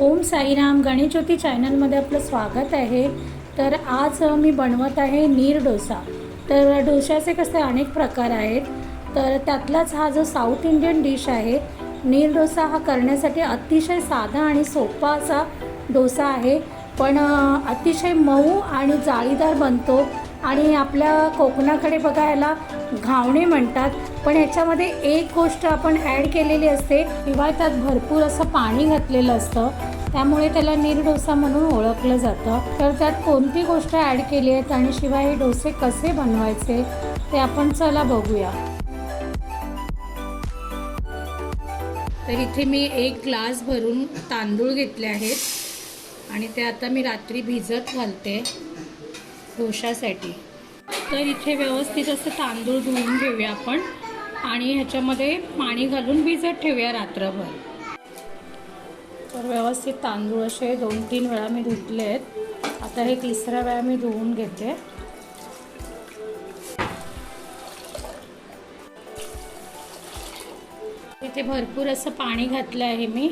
ओम साईराम गणेशज्योती चॅनलमध्ये आपलं स्वागत आहे. तर आज मी बनवत आहे नीर डोसा. तर डोशाचे कसे अनेक प्रकार आहेत. तर त्यातलाच हा जो साऊथ इंडियन डिश आहे नीर डोसा हा करण्यासाठी अतिशय साधा आणि सोपा असा डोसा आहे. पण अतिशय मऊ आणि जाळीदार बनतो आणि आपल्या कोकणाकडे बघायला घावणे म्हणतात. पण याच्यामध्ये एक गोष्ट आपण ॲड केलेली असते किंवा त्यात भरपूर असं पाणी घातलेलं असतं. त्यामुळे त्याला नीर डोसा म्हणून ओळखलं जातं. तर त्यात कोणती गोष्ट ॲड केली आहेत आणि शिवाय हे डोसे कसे बनवायचे ते आपण चला बघूया. तर इथे मी एक ग्लास भरून तांदूळ घेतले आहेत आणि ते आता मी रात्री भिजत घालते डोशासाठी. तर इथे व्यवस्थित असं तांदूळ धुवून घेऊया आपण आणि ह्याच्यामध्ये पाणी घालून भिजत ठेवूया रात्रभर. तर व्यवस्थित तांदूळ असे दोन तीन वेळा मी धुतले आहेत आता हे तिसऱ्या वेळा मी धुवून घेते. इथे भरपूर असं पाणी घातलं आहे मी.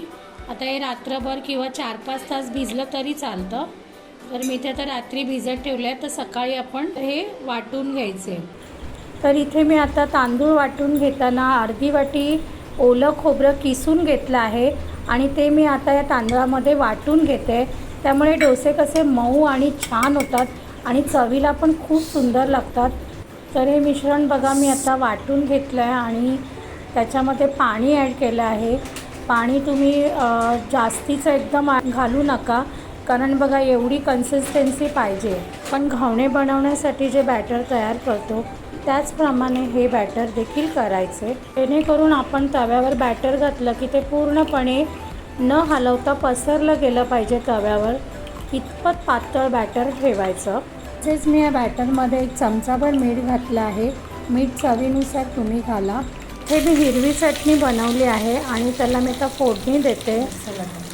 आता हे रात्रभर किंवा चार पाच तास भिजलं तरी चालतं. तर मी ते आता रात्री भिजत ठेवलं आहे तर सकाळी आपण हे वाटून घ्यायचे. तर इथे मी आता तांदूळ वाटून घेताना अर्धी वाटी ओलं खोबरं किसून घेतलं आहे आणि ते मी आता या तांदळामध्ये वाटून घेते. त्यामुळे डोसे कसे मऊ आणि छान होतात आणि चवीला पण खूप सुंदर लागतात. तर हे मिश्रण बघा मी आता वाटून घेतलं आहे आणि त्याच्यामध्ये पाणी ॲड केलं आहे. पाणी तुम्ही जास्तीचं एकदम घालू नका कारण बघा एवढी कन्सिस्टन्सी पाहिजे. पण घावणे बनवण्यासाठी जे बॅटर तयार करतो त्याचप्रमाणे हे बॅटर देखील करायचे. जेणेकरून आपण तव्यावर बॅटर घातलं की ते पूर्णपणे न हलवता पसरलं गेलं पाहिजे तव्यावर इतपत पातळ बॅटर ठेवायचं. तसेच मी या बॅटरमध्ये एक चमचाभर मीठ घातलं आहे. मीठ चवीनुसार तुम्ही घाला. हे मी हिरवी चटणी बनवली आहे आणि त्याला मी आता फोडणी देते.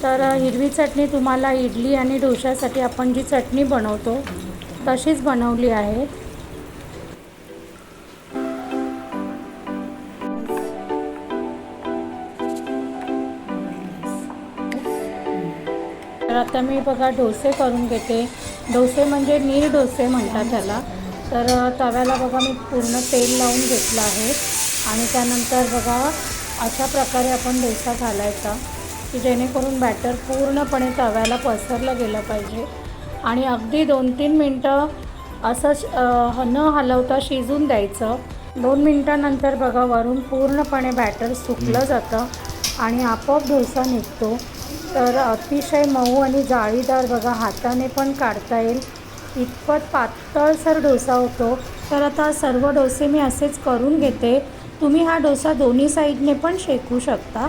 तर हिरवी चटणी तुम्हाला इडली आणि डोशासाठी आपण जी चटणी बनवतो तशीच बनवली आहे. तर आता मी बघा डोसे करून घेते. डोसे म्हणजे नीर डोसे म्हणतात त्याला. तर तव्याला बघा मी पूर्ण तेल लावून घेतलं आहे. आणि त्यानंतर बघा अशा प्रकारे आपण डोसा घालायचा की जेणेकरून बॅटर पूर्णपणे तव्याला पसरलं गेलं पाहिजे. आणि अगदी दोन तीन मिनटं असं न हलवता शिजून द्यायचं. दोन मिनटानंतर बघा वरून पूर्णपणे बॅटर सुकलं जातं आणि आपोआप डोसा निघतो. तर अतिशय मऊ आणि जाळीदार बघा हाताने पण काढता येईल. इतपत पातळसर डोसा होतो. तर आता सर्व डोसे मी असेच करून घेते. तुम्ही हा डोसा दोन्ही साईडने पण शेकू शकता.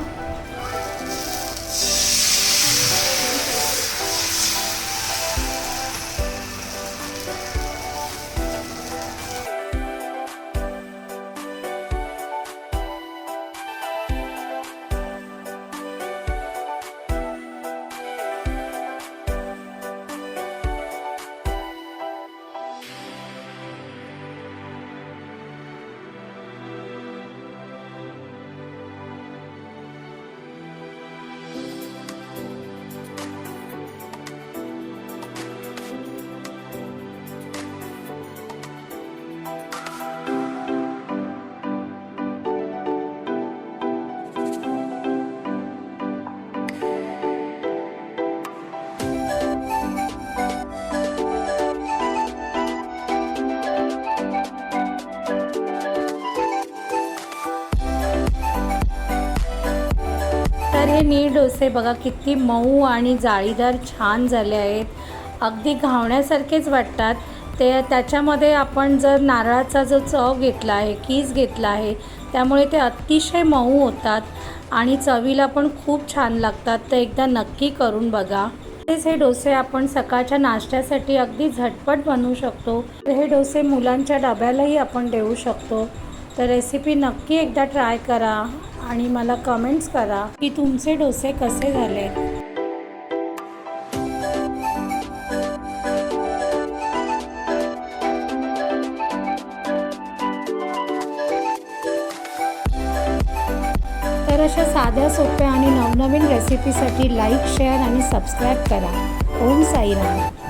तर हे नीळ डोसे बघा किती मऊ आणि जाळीदार छान झाले आहेत. अगदी घावण्यासारखेच वाटतात. ते त्याच्यामध्ये आपण जर नारळाचा जो चव घेतला आहे कीज घेतला आहे त्यामुळे ते अतिशय मऊ होतात आणि चवीला पण खूप छान लागतात. तर एकदा नक्की करून बघा. तसेच हे डोसे आपण सकाळच्या नाश्त्यासाठी अगदी झटपट बनवू शकतो. तर हे डोसे मुलांच्या डब्यालाही आपण देऊ शकतो. तर रेसिपी नक्की एकदा ट्राय करा. आणि मला कमेंट्स करा की तुमचे डोसे कसे झाले तर अशा साध्या सोप्या आणि नवनवीन रेसिपीसाठी लाईक शेअर आणि सबस्क्राईब करा. ओम साईराम.